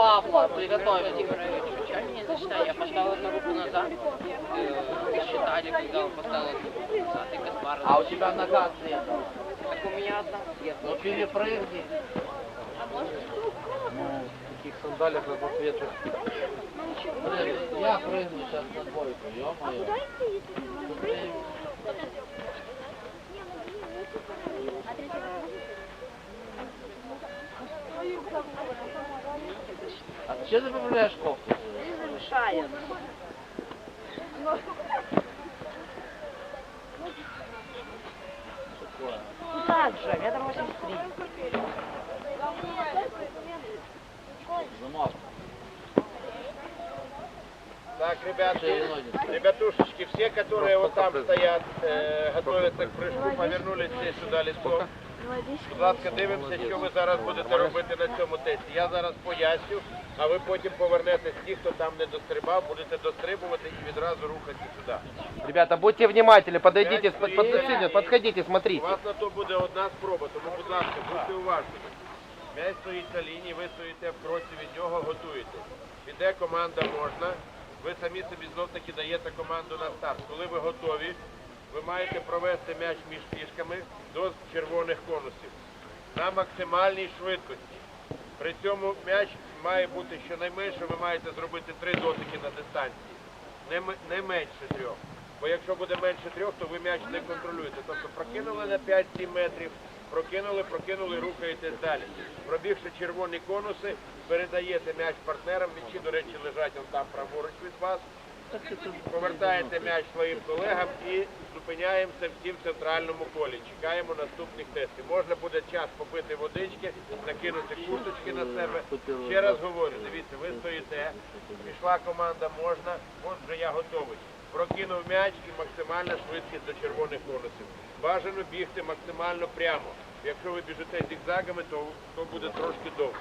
папа, приготовил. Не засчитали, я поставил одну руку назад. э, Считали, когда он поставил одну назад, и Каспар. А у тебя нога съехала. Так у меня одна Ну перепрыгни. Ну, в таких сандалиях разноцветных. Блин, я прыгну сейчас на двойку, ё-моё. А зачем ты поправляешь кофту? Мешает. Такое. Ну так же, метр восемьдесят три. Замок. Так, ребятки, Шириной. ребятушечки, все, которые вот там стоят, э, готовятся к прыжку, повернулись всі сюди ліском. Будь ласка, дивимося, що ви зараз будете робити на цьому тесті. Я зараз поясню, А ви потім повернетесь, ті, хто там не дострибав, будете дострибувати і відразу рухатися сюди. Ребята, будьте внимательны, подойдите, под, под- подходите, У смотрите. вас на то буде одна спроба, тому, будь ласка, будьте уважні. М'яч стоїть на лінії, ви стоїте в кроці від нього, готуєте. Піде команда можна, ви самі собі знов таки даєте команду на старт. Коли ви готові, ви маєте провести м'яч між фішками до червоних конусів на максимальній швидкості. При цьому м'яч має бути щонайменше, ви маєте зробити три дотики на дистанції, не, не менше трьох. Бо якщо буде менше трьох, то ви м'яч не контролюєте. Тобто прокинули на 5-7 метрів, прокинули, прокинули, рухаєтесь далі. Пробігши червоні конуси, передаєте м'яч партнерам, м'ячі, до речі, лежать там праворуч від вас. Повертаєте м'яч своїм колегам і зупиняємося всі в центральному колі. Чекаємо наступних тестів. Можна буде час попити водички, накинути курточки на себе. Ще раз говорю, дивіться, ви стоїте, пішла команда можна, от вже я готовий. Прокинув м'яч і максимальна швидкість до червоних конусів. Бажано бігти максимально прямо. Якщо ви біжите зігзагами, то, то буде трошки довше.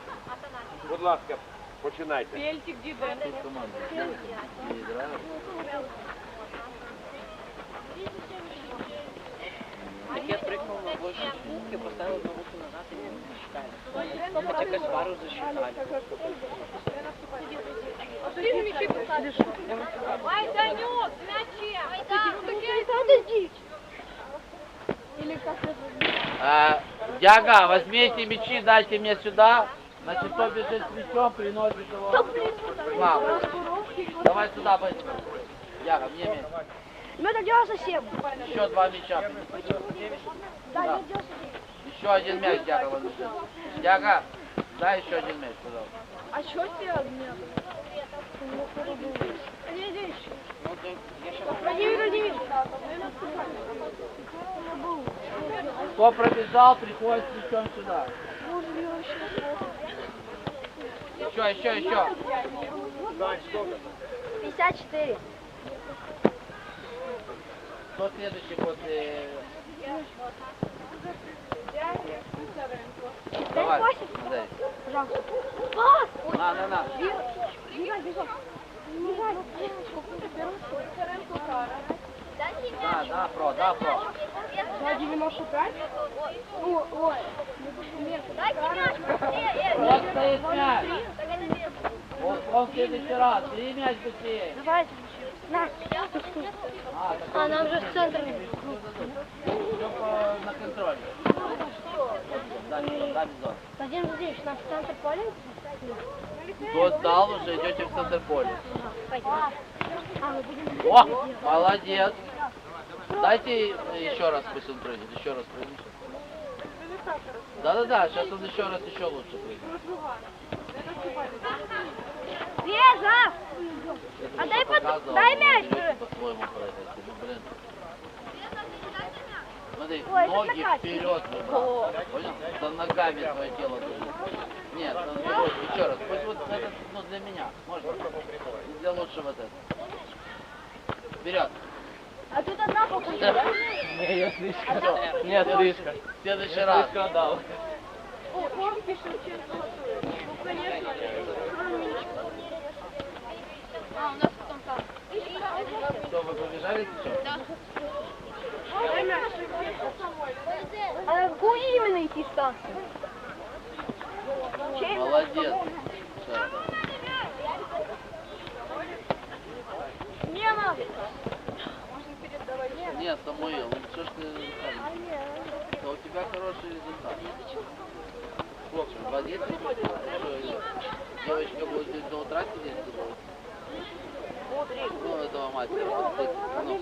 Будь ласка, починайте. Так я прыгнул на большую штуку, поставил одну руку назад и не засчитали. Хотя Каспару засчитали. Ай, Данек, мяче! Подожди! Или как это? А, Яга, возьмите мячи, дайте мне сюда. Значит, кто бежит с мячом, приносит его. вам. Давай сюда, быстро. Яга, мне мяч. Метр девяносто семь. Еще два мяча. Да. Еще один мяч, Яга, возьми. Яга, дай еще один мяч, пожалуйста. А что тебе? Владимир Ну, то я сейчас Владимир. Кто пробежал, приходит с мячом сюда. Еще, еще, еще. 54. Кто следующий после... Давай, дай. Пожалуйста. Пас! На, на, на. Бегай, бегай. Да, да, про, да, про. Да, 95? О, ой. Вот стоит мяч. Вот он в следующий раз. Бери мяч быстрее. Давай. На. А, А, нам же в центр. все по- на контроле. Владимир Владимирович, нам в центр поля? Кто сдал, уже идете в центр поля. Будем... О, молодец. Дайте еще раз пусть он прыгнет, еще раз прыгнет. Да-да-да, сейчас он еще раз еще лучше прыгнет. Это А дай под- дай мяч! по-своему прыгать. Ну, блин. Смотри, Ой, ноги вперед. Понял? За ногами твое тело движет. Нет. Еще раз. Пусть вот это, ну, для меня. Можно? Для лучше вот это. Вперед. А тут одна покупка, да? Не, я слишком. Всё. Нет, слишком. В следующий раз. Слишком дал. А, у нас потом там. Что, вы побежали сейчас? А на какую именно идти станцию? Молодец. Всё. Нет, Самуил, ну что ж ты там? Да у хороший результат. Сколько? Два десять? Что, девочка будет до утра сидеть? Ну, этого мастера. вот здесь, ну.